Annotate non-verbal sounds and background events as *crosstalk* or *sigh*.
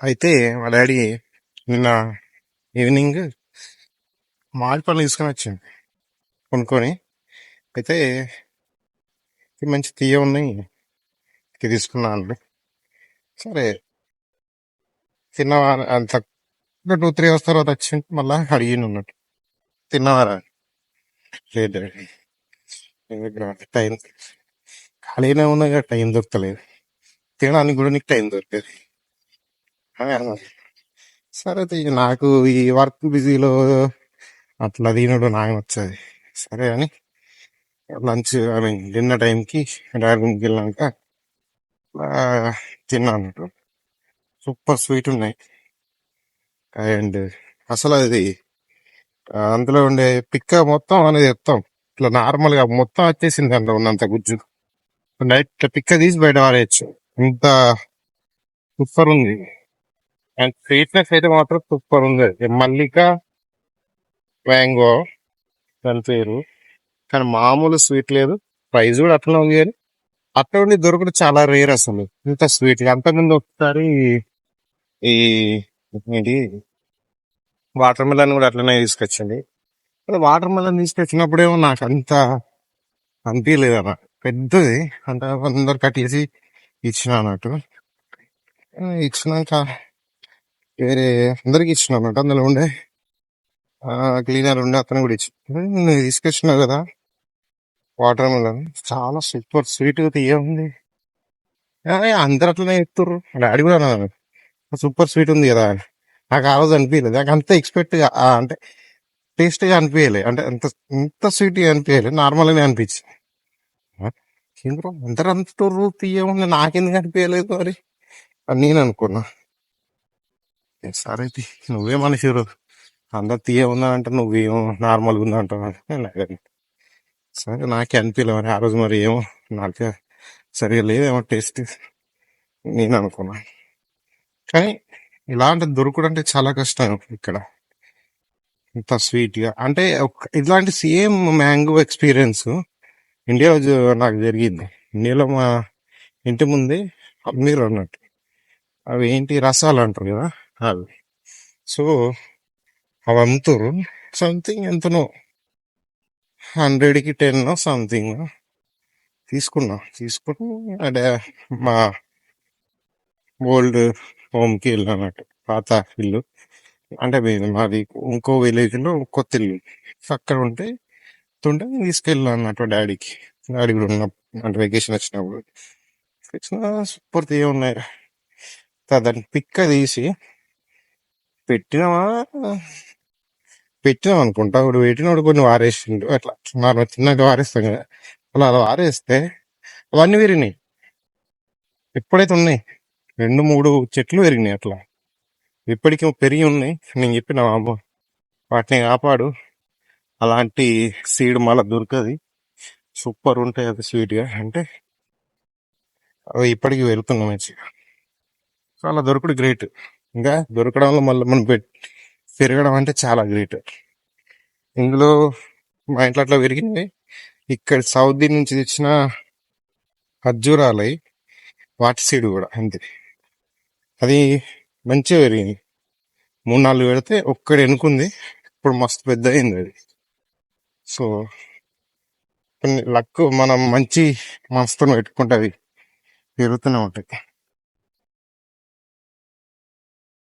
అయితే మా డాడీ నిన్న ఈవినింగ్ మామిడి పళ్ళు తీసుకొని వచ్చింది కొనుక్కొని. అయితే మంచి తీయ ఉన్నాయి తీసుకున్నాను సరే తిన్నవారు అంత టూ త్రీ అవర్స్ తర్వాత వచ్చింది మళ్ళా అడిగిన ఉన్నట్టు. తిన్నవారా? లేదు దగ్గర టైం ఖాళీనే ఉన్నా టైం దొరకలేదు. తినడానికి కూడా నీకు టైం దొరికేది *laughs* సరే తీ, నాకు ఈ వర్క్ బిజీలో అట్లా తినడు నాకు నచ్చది. సరే అని లంచ్ ఐ మీన్ డిన్నర్ టైంకి డాడీ రూమ్కి వెళ్ళాక అలా తిన్నాను సూపర్ స్వీట్ ఉన్నాయి. అండ్ అసలు అది అందులో ఉండే పిక్క మొత్తం అనేది ఎత్తాం ఇట్లా నార్మల్గా మొత్తం వచ్చేసింది అందులో ఉన్నంత గుజ్జు. నైట్ పిక్క తీసి బయట వారేయచ్చు ఇంత సూపర్ ఉంది. అండ్ స్వీట్నెస్ అయితే మాత్రం సూపర్ ఉంది. మల్లిక మ్యాంగో దాని పేరు. కానీ మామూలు స్వీట్ లేదు. ప్రైస్ కూడా అట్లా ఉంది కానీ అట్లా ఉండి దొరకడం చాలా రేర్ అసలు. ఇంత స్వీట్ అంతకుముందు ఒకసారి ఈ ఏంటి వాటర్ మిలన్ కూడా అట్లనే తీసుకొచ్చింది. వాటర్ మిలన్ తీసుకొచ్చినప్పుడేమో నాకు అంత అనిపించలేదు అన్న పెద్దది. అంటే అందరు కట్టేసి ఇచ్చిన అన్నట్టు. ఇచ్చినాక వేరే అందరికి ఇచ్చిన అన్నట్టు అందులో ఉండే క్లీనర్ ఉండే అతను కూడా ఇచ్చి నువ్వు తీసుకొచ్చినావు కదా వాటర్ మిలన్ చాలా సూపర్ స్వీట్గా తీయముంది అందరు అట్లనే చెప్తుర్రు డాడీ కూడా అన్నాను సూపర్ స్వీట్ ఉంది కదా నాకు ఆ రోజు అనిపించలేదు నాకు అంత ఎక్స్పెక్ట్గా అంటే టేస్ట్గా అనిపించలేదు అనిపించలే అంటే అంత ఇంత స్వీట్గా అనిపించలే అనిపించింది. అందరూ అందరు అంటుర్రు తీయ నాకెందుకు అనిపించలేదు మరి? అని నేను అనుకున్నా. సరే నువ్వే మనిషి అందరు తీయ ఉందా అంటే నువ్వేమో నార్మల్ ఉందా నాకు సరే నాకే అనిపించలే మరి. ఆ రోజు మరి ఏమో నాకే సరిగా లేదేమో టేస్ట్. నేను అనుకున్నా. కానీ ఇలాంటి దొరకడం అంటే చాలా కష్టం ఇక్కడ. ఇంత స్వీట్గా. అంటే ఇలాంటి సేమ్ మ్యాంగో ఎక్స్పీరియన్స్ ఇండియా నాకు జరిగింది. ఇండియాలో మా ఇంటి ముందే మీరు అన్నట్టు. అవి ఏంటి రసాలు అంటారు కదా? అవి సో అవి సంథింగ్ ఎంతనో హండ్రెడ్కి టెన్ సంథింగ్ తీసుకున్నా. తీసుకుని అదే మా ఓల్డ్ హోమ్కి వెళ్ళానట్టు పాత ఇల్లు. అంటే మాది ఇంకో విలేజ్లో కొత్త ఇల్లు. అక్కడ ఉంటే ఉంటే తీసుకెళ్ళాను అన్నట్టు డాడీకి. డాడీ కూడా ఉన్న అంటే వెకేషన్ వచ్చినప్పుడు. వచ్చిన సూపర్ తీయ ఉన్నాయి దాన్ని పిక్క తీసి పెట్టినామా? పెట్టినాం అనుకుంటా. ఇప్పుడు పెట్టినప్పుడు కొన్ని వారేసిండు. అట్లా మనం చిన్నగా వారేస్తాం కదా. అలా అలా వారేస్తే అవన్నీ విరిగినాయి ఎప్పుడైతే ఉన్నాయి? రెండు మూడు చెట్లు పెరిగినాయి అట్లా. ఇప్పటికీ పెరిగి ఉన్నాయి. నేను చెప్పిన అమ్మ వాటిని కాపాడు. అలాంటి సీడ్ మళ్ళీ దొరకది. సూపర్ ఉంటాయి అది స్వీట్గా అంటే అవి ఇప్పటికి వెళ్తున్నాం మంచిగా. సో అలా దొరకడు గ్రేట్. ఇంకా దొరకడంలో మళ్ళీ మనం పెట్- పెరగడం అంటే చాలా గ్రేట్. ఇందులో మా ఇంట్లో అట్లా పెరిగినవి ఇక్కడ సౌదీ నుంచి తెచ్చిన ఖర్జూరాలై వాటి సీడ్ కూడా అంతే. అది మంచిగా పెరిగింది. మూడు నాలుగు పెడితే ఒక్కడు ఎనుకుంది. ఇప్పుడు మస్తు పెద్ద అయింది అది. సో కొన్ని లక్ మనం మంచి మనసుతో పెట్టుకుంటే అవి పెరుగుతూనే ఉంటాయి.